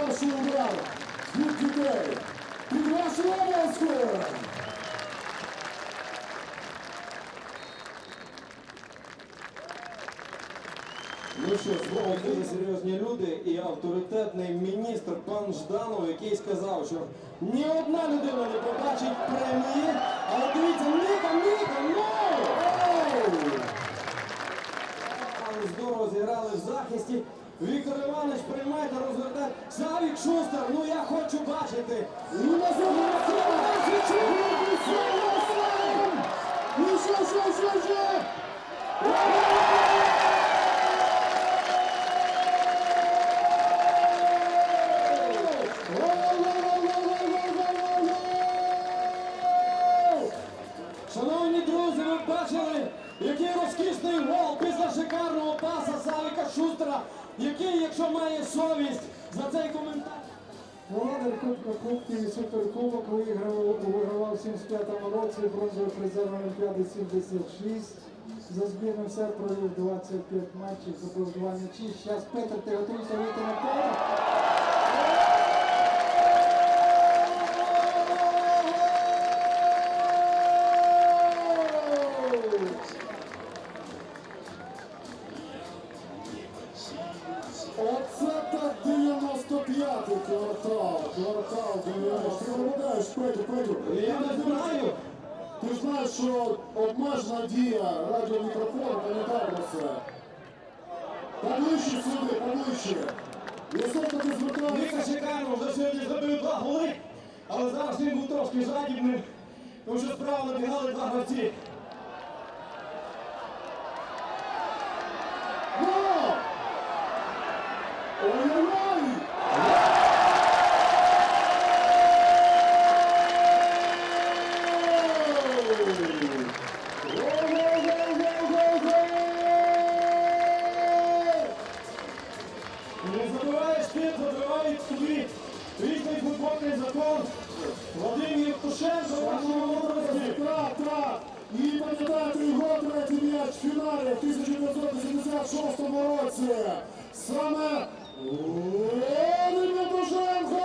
перший удар від дітей. Під вашу обласку! Ну що знову дуже серйозні люди і авторитетний міністр пан Жданов, який сказав, що ні одна людина не побачить премії, але дивіться, Ніка, Ніка, ну! Здорово зіграли в захисті. Віктор Іванович, приймайте, розвертайте. Савік Шустер, ну я хочу бачити. І на Ну що, що? Шановні друзі, ви бачили, який розкішний гол після шикарного паса Савіка Шустера, який, якщо має совість, за цей коментар. Володар Кубка Кубків і Суперкубок виграв, вигравав в 75-му році бронзовий призер Олімпіади 76. За збірним все провів 25 матчів, забив 2 м'ячі. Зараз Петр, ти готуєшся вийти на поле? Оце так 95-й квартал. Квартал 90. Ти виглядаєш, Петю, Петю. Я не знаю. Ти знаєш, що обмежена дія радіомікрофону, пам'ятай про. Поближче сюди, поближче. Якщо ти Ніка звертаєшся... шикарно, вже сьогодні забив два голи, але зараз він був трошки жадібним, тому що справа набігали два гравці. Футбольний закон. Молодості. Так, так. І пам'ятаєте його третій м'яч в фіналі в 1986 році. Саме Володимир Євтушенко!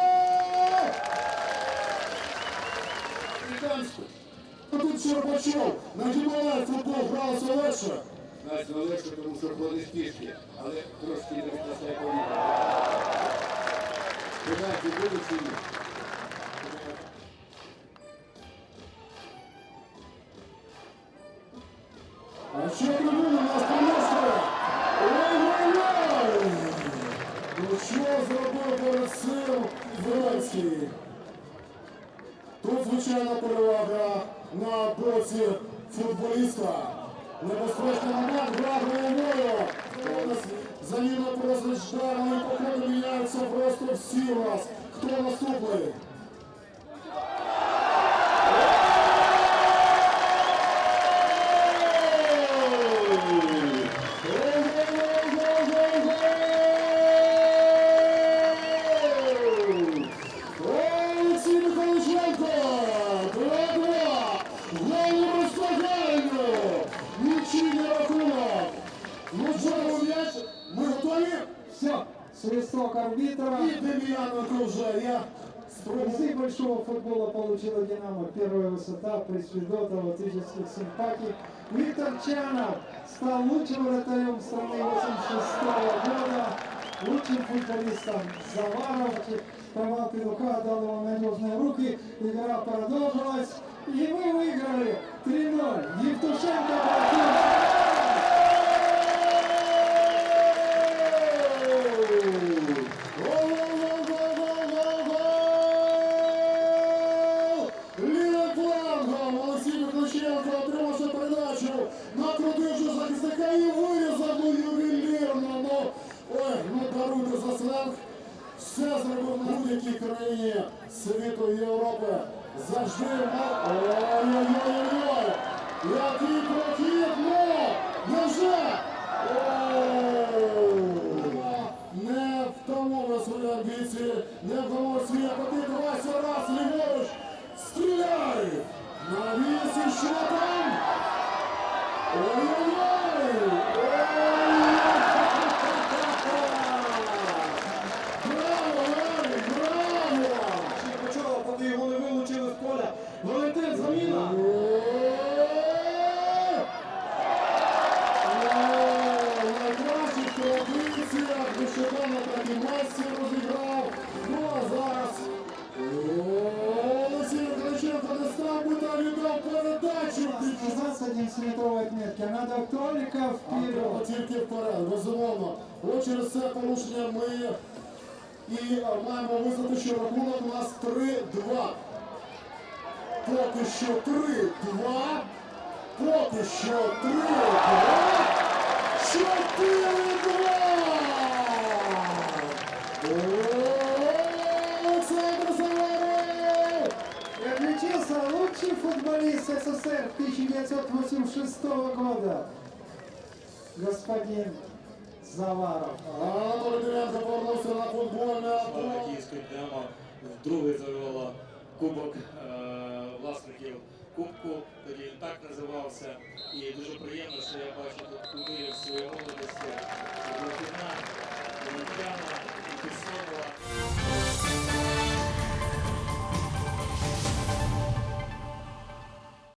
Тут Щербачов на Гімалай футбол гралося легше. Значно легше, тому що ходи спішки, але трошки не відносне повітря. Пенальті будуть чи А ще трибуна нас приносить. Ой-ой-ой! Ну що зробив цим Зеленський? Тут, звичайно, перевага на боці футболіста. Небезпечний момент, гра головою. Заміна просто ждарної походу міняються просто всі у нас. Хто наступний? Свисток арбитра. І Дем'яненко вже. Я спробую. Призы большого футбола получила «Динамо». Первая высота, приз Федотова, тысячных симпатий. Виктор Чанов стал лучшим вратарем страны 86 года, лучшим футболистом Заваров. Провал Петуха дал в надежные руки. Игра продолжилась. И мы выиграли світу Європи. Завжди мав... Ой-ой-ой-ой! Який прохід, ну! Невже? Не втомовує свої амбіції, не втомовує свій апетит. Вася раз, ліворуч, стріляй! На вісі, що там? Ой-ой-ой! 11-метровой отметки. Надо только А тільки вперед, безумовно. От через це порушення ми і маємо визнати, що рахунок у нас 3-2. Поки що 3-2. Поки що 3-2. 4-2. футболист СССР 1986 года. Господин Заваров. Анатолій Деренко повернувся на футбольне Слава поле. Київської Динамо вдруге завела кубок е, власників кубку, тоді він так називався. І дуже приємно, що я бачу